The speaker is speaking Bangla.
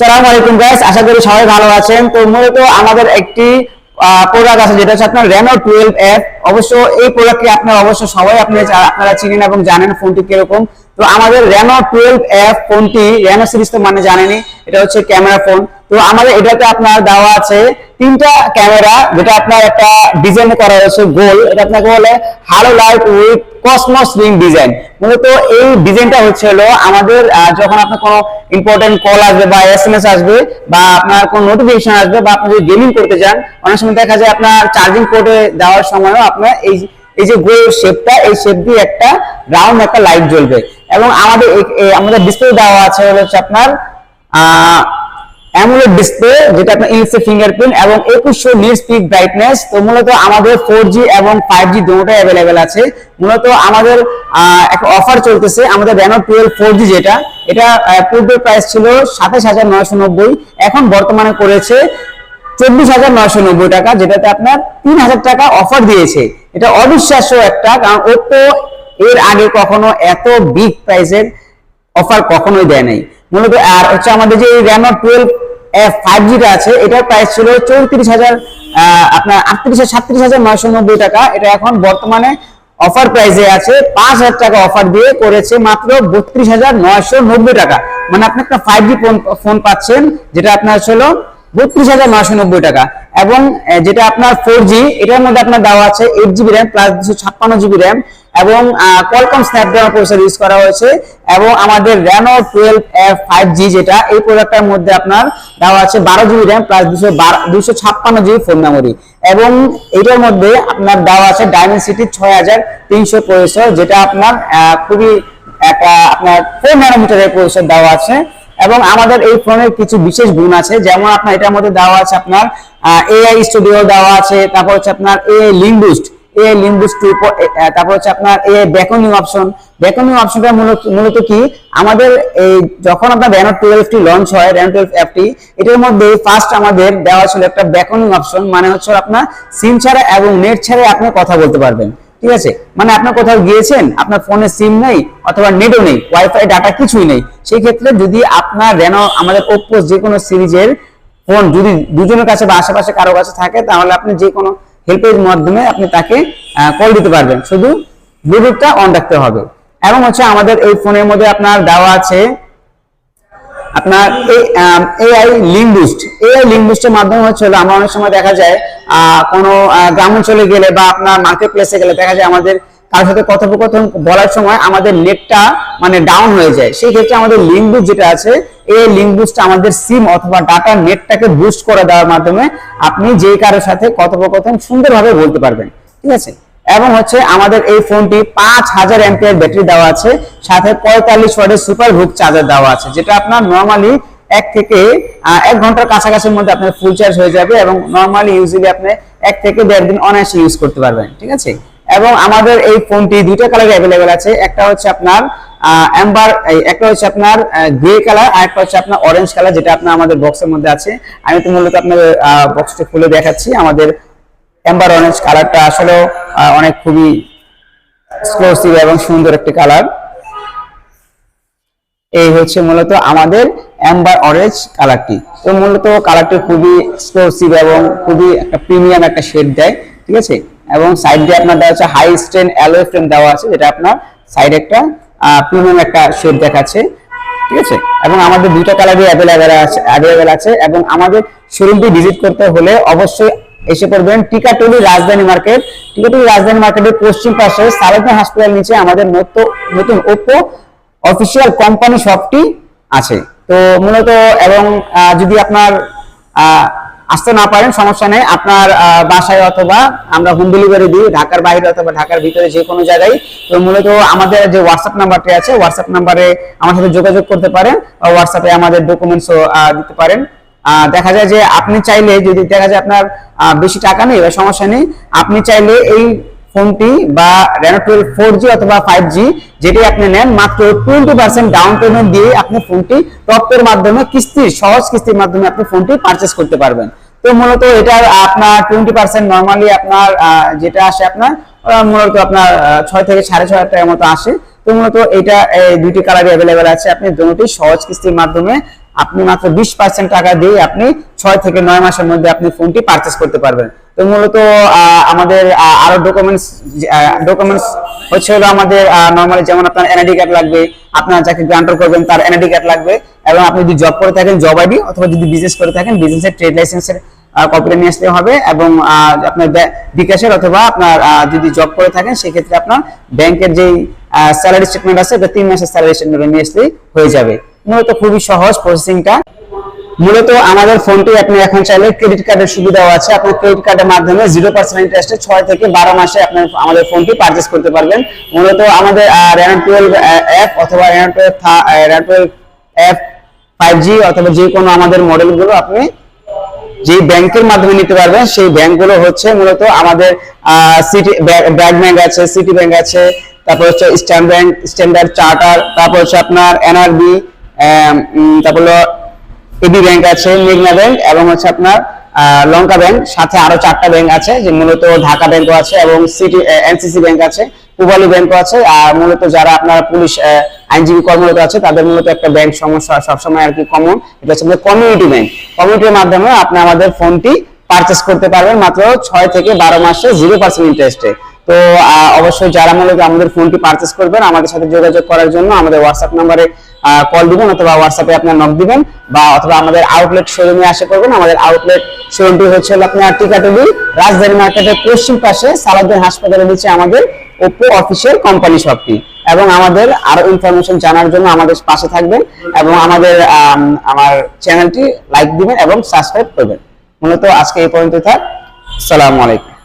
সালাম আলাইকুম গাইস আশা করি সবাই ভালো আছেন। তো মূলত আমাদের একটি প্রোডাক্ট আছে, যেটা হচ্ছে আপনার রেনো টুয়েলভ অ্যাপ অবশ্য এই প্রোডাক্টটি আপনার অবশ্য সবাই আপনি আপনারা চিনেন এবং জানেন ফোনটি কীরকম। তো আমাদের রেনো টুয়েলভ অ্যাপ ফোনটি রেনো সিরিজ তো মানে জানেনি এটা হচ্ছে ক্যামেরা ফোন তো আমাদের এটাতে আপনার দেওয়া আছে তিনটা ক্যামেরা, যেটা আপনার একটা ডিজাইন করা হয়েছে গোল। এটা আপনাকে বলে halo light with cosmos ring design মূলত এই ডিজাইনটা হচ্ছে হলো আমাদের যখন আপনার কোনো ইম্পর্টেন্ট কল আসবে বা এসএমএস আসবে বা আপনার কোনো নোটিফিকেশন আসবে বা আপনি যদি গেমিং করতে যান, অনেক সময় দেখা যায় আপনার চার্জিং পোর্টে দেওয়ার সময়ও আপনার এই এই যে গোল শেপটা এই শেপ দিয়ে একটা রাউন্ড একটা লাইট জ্বলবে। এবং আমাদের আমাদের ডিসপ্লে দেওয়া আছে হচ্ছে আপনার, আহ অ্যামুলেট ডিসপ্লে যেটা আপনার ইনসে ফিঙ্গারপ্রিন্ট এবং একুশশো নিট স্পিড ব্রাইটনেস তো মূলত আমাদের ফোর জি এবং ফাইভ জি দুটোটাই অ্যাভেলেবেল আছে। মূলত আমাদের একটা অফার চলতেছে আমাদের রেনো টুয়েলভ ফোর জি যেটা এটা আহ, পূর্বে প্রাইস ছিল সাতাশ হাজার নয়শো নব্বই এখন বর্তমানে করেছে চব্বিশ হাজার নয়শো নব্বই টাকা যেটাতে আপনার তিন হাজার টাকা অফার দিয়েছে। এটা অবিশ্বাস্য একটা কারণ ওপো এর আগে কখনো এত বিগ প্রাইসের অফার কখনোই দেয় নাই। মূলত আর হচ্ছে আমাদের যে র্যামো টুয়েলভ ফাইভ জিটা আছে, এটার প্রাইস ছিল চৌত্রিশ হাজার আপনার আটত্রিশ সাতত্রিশ হাজার নয়শো নব্বই টাকা। এটা এখন বর্তমানে অফার প্রাইসে আছে, পাঁচ হাজার টাকা অফার দিয়ে করেছে মাত্র বত্রিশ হাজার নয়শো নব্বই টাকা। মানে আপনি একটা ফাইভ জি ফোন ফোন পাচ্ছেন, যেটা আপনার ছিল বত্রিশ হাজার নয়শো নব্বই টাকা। এবং যেটা আপনার ফোর জি এটার মধ্যে আপনার দেওয়া আছে এইট জিবি র্যাম প্লাস দুশো ছাপ্পান্ন জিবি র্যাম এবং কোয়ালকম স্ন্যাপড্রাগন প্রসেসর ইউজ করা হয়েছে এবং আমাদের Reno twelve F five G যেটা, এই প্রোডাক্টটার মধ্যে আপনার দেওয়া আছে বারো জিবি র্যাম প্লাস দুশো দুশো ছাপ্পান্ন জিবি ফোন মেমোরি এবং এটার মধ্যে আপনার দেওয়া আছে ডায়মন্ড সিটি ছয় হাজার তিনশো প্রসেসর যেটা আপনার খুবই একটা আপনার ফোর ন্যানোমিটারের প্রসেসর দেওয়া আছে এবং আমাদের এই ফোনের কিছু বিশেষ গুণ আছে। যেমন আপনার এটার মধ্যে দেওয়া আছে আপনার এআই স্টুডিও দেওয়া আছে, তারপর হচ্ছে আপনার এআই লিঙ্ক বুস্ট মানে হচ্ছে আপনার সিম ছাড়া এবং নেট আপনি কথা বলতে পারবেন। ঠিক আছে? মানে আপনার কোথাও গিয়েছেন, আপনার ফোনে সিম নেই অথবা নেটও নেই ওয়াইফাই ডাটা কিছুই নেই। সেই ক্ষেত্রে যদি আপনার রেনো আমাদের যে কোনো সিরিজের ফোন যদি দুজনের কাছে বা আশেপাশে কারও কাছে থাকে, তাহলে আপনি যে কোনো হেল্পের মাধ্যমে আপনি তাকে কল দিতে পারবেন। শুধু ব্লুটুথটা অন রাখতে হবে। এবং হচ্ছে আমাদের এই ফোনের মধ্যে আপনার দেওয়া আছে আপনার AI link boost AI link বুস্টের মাধ্যমে হচ্ছে আমরা অনেক সময় দেখা যায় কোনো গ্রামাঞ্চলে গেলে বা আপনার মার্কেট প্লেসে গেলে দেখা যায় আমাদের কারোর সাথে কথোপকথন বলার সময় আমাদের নেটটা মানে ডাউন হয়ে যায়। সেই ক্ষেত্রে আমাদের লিঙ্ক যেটা আছে, এই লিঙ্ক আমাদের সিম অথবা ডাটা নেটটাকে বুস্ট করে দেওয়ার মাধ্যমে আপনি যে কারোর সাথে কথোপকথন সুন্দরভাবে বলতে পারবেন। ঠিক আছে? এবং হচ্ছে আমাদের এই ফোনটি পাঁচ হাজার এমপিআর ব্যাটারি দেওয়া আছে, সাথে পঁয়তাল্লিশ ওয়াটের সুপার হুক চার্জার দেওয়া আছে, যেটা আপনার নর্মালি এক থেকে এক ঘণ্টার কাছাকাছির মধ্যে আপনার ফুল চার্জ হয়ে যাবে এবং নর্মালি ইউজুয়ালি আপনি এক থেকে দেড় দিন অনায়াসে ইউজ করতে পারবেন। ঠিক আছে? এবং আমাদের এই ফোনটি দুইটা কালার অ্যাভেলেবেল আছে। একটা হচ্ছে আপনার অ্যাম্বার একটা হচ্ছে আপনার গ্রে কালার আর একটা হচ্ছে আপনার অরেঞ্জ কালার যেটা আপনার আমাদের বক্সের মধ্যে আছে। আমি তো মূলত আপনাদের বক্সটা খুলে দেখাচ্ছি। আমাদের অ্যাম্বার অরেঞ্জ কালারটা আসলে অনেক খুবই এক্সক্লুসিভ এবং সুন্দর একটি কালার এই হচ্ছে মূলত আমাদের অ্যাম্বার অরেঞ্জ কালারটি তো মূলত কালারটি খুবই এক্সক্লুসিভ এবং খুবই একটা প্রিমিয়াম একটা শেড দেয়, ঠিক আছে? এবং সাইড দিয়ে আপনার দেওয়া আছে হাই স্ট্রেন অ্যালোয় ফ্রেম দেওয়া আছে, যেটা আপনার সাইড একটা প্রিমিয়াম একটা শেড দেখাচ্ছে, ঠিক আছে? এবং আমাদের দুইটা কালারই অ্যাভেলেবেল আছে অ্যাভেলেবেল আছে, এবং আমাদের শোরুমটি ভিজিট করতে হলে অবশ্যই এসে পড়বেন টিকাটুলি রাজধানী মার্কেট। টিকাটুলি রাজধানী মার্কেটের পশ্চিম পাশে সালেদা হসপিটাল নিচে আমাদের নতুন ওপো অফিসিয়াল কোম্পানি শপটি আছে। তো মূলত, এবং যদি আপনার আসতে না পারেন, সমস্যা নেই। আপনার বাসায় অথবা আমরা হোম ডেলিভারি দিই, ঢাকার বাইরে অথবা ঢাকার ভিতরে যে কোনো জায়গায়। তো মূলত আমাদের যে হোয়াটসঅ্যাপ নাম্বারটি আছে হোয়াটসঅ্যাপ নাম্বারে আমার সাথে যোগাযোগ করতে পারেন হোয়াটসঅ্যাপে আমাদের ডকুমেন্টসও দিতে পারেন। দেখা যায় যে আপনি চাইলে যদি দেখা যায় আপনার বেশি টাকা নেই বা সমস্যা নেই, আপনি চাইলে এই ফোনটি বা রেনো টুয়েলভ ফোর জি অথবা ফাইভ জি যেটি আপনি নেন, মাত্র টোয়েন্টি পার্সেন্ট ডাউন পেমেন্ট দিয়ে আপনি ফোনটি টপের মাধ্যমে কিস্তির সহজ কিস্তির মাধ্যমে আপনি ফোনটি পারচেস করতে পারবেন। তো মূলত এটা আপনার টোয়েন্টি পার্সেন্ট নর্মালি আপনার যেটা আসে আপনার মূলত আপনার ছয় থেকে সাড়ে ছয় হাজার টাকার মতো আসে। তো মূলত এটা দুইটি কালারই অ্যাভেলেবেল আছে। আপনি দুটি সহজ কিস্তির মাধ্যমে আপনি মাত্র বিশ পার্সেন্ট টাকা দিয়ে আপনি ছয় থেকে নয় মাসের মধ্যে আপনি ফোনটি পারচেস করতে পারবেন। তো মূলত আমাদের আরও ডকুমেন্টস ডকুমেন্টস হচ্ছে হলো আমাদের নর্মালি যেমন আপনার এনআইডি কার্ড লাগবে, আপনার যাকে গ্রান্টার করবেন, তার এনআইডি কার্ড লাগবে, এবং আপনি যদি জব করে থাকেন জব আইডি অথবা যদি বিজনেস করে থাকেন বিজনেসের ট্রেড লাইসেন্সের কপিটা নিয়ে আসতে হবে, এবং আপনার বিকাশের অথবা আপনার যদি জব করে থাকেন, সেক্ষেত্রে আপনার ব্যাংকের যেই স্যালারি স্টেটমেন্ট আছে এটা তিন মাসের স্যালারি স্টেটমেন্ট নিয়ে আসলেই হয়ে যাবে। মূলত খুবই সহজ প্রসেসিংটা মূলত আমাদের ফোনটি আপনি এখন চাইলে ক্রেডিট কার্ডের সুবিধাও আছে। আপনি ক্রেডিট কার্ডের মাধ্যমে জিরো পার্সেন্ট ইন্টারেস্টে ছয় থেকে বারো মাসে আপনি আমাদের ফোনটি পারচেস করতে পারবেন। মূলত আমাদের র্যান টুয়েলভ অ্যাপ অথবা ran twelve ran twelve app five G অথবা যে কোনো আমাদের মডেলগুলো আপনি যে ব্যাংকের মাধ্যমে নিতে পারবেন, সেই ব্যাংকগুলো হচ্ছে মূলত আমাদের সিটি ব্র্যাক ব্যাংক আছে সিটি ব্যাংক আছে, তারপর হচ্ছে স্ট্যান্ড ব্যাংক স্ট্যান্ডার্ড চার্টার তারপর হচ্ছে আপনার এনআরবি তারপর এবি ব্যাংক আছে মেঘনা ব্যাংক এবং হচ্ছে আপনার লঙ্কা ব্যাংক সাথে আরও চারটা ব্যাংক আছে, যে মূলত ঢাকা ব্যাংকও আছে এবং সিটি এনসিসি ব্যাংক আছে, পূবালী ব্যাংকও আছে, আর মূলত যারা আপনার পুলিশ আইনজীবী কর্মরত আছে, তাদের মূলত একটা ব্যাংক সমস্যা সবসময় আর কি কমন এটা হচ্ছে কমিউনিটি ব্যাংক কমিউনিটির মাধ্যমে আপনি আমাদের ফোনটি পারচেস করতে পারবেন মাত্র ছয় থেকে বারো মাসে জিরো পার্সেন্ট ইন্টারেস্টে তো অবশ্যই যারা মূলত আমাদের ফোনটি পারচেস করবেন, আমাদের সাথে যোগাযোগ করার জন্য আমাদের হোয়াটসঅ্যাপ নাম্বারে কল দিবেন অথবা হোয়াটসঅ্যাপে আপনার নক দিবেন বা অথবা আমাদের আউটলেট শোরুমে আসে করবেন। আমাদের আউটলেট শোরুমটি হচ্ছে আপনার টিকাটুলি রাজধানী মার্কেটের পশ্চিম পাশে সালাউদ্দিন হাসপাতালের নিচে আমাদের ওপো অফিসের কোম্পানি শপটি এবং আমাদের আরও ইনফরমেশন জানার জন্য আমাদের পাশে থাকবেন এবং আমাদের আম, আমার চ্যানেলটি লাইক দিবেন এবং সাবস্ক্রাইব করবেন। মূলত আজকে এই পর্যন্ত থাক। আসসালামু আলাইকুম।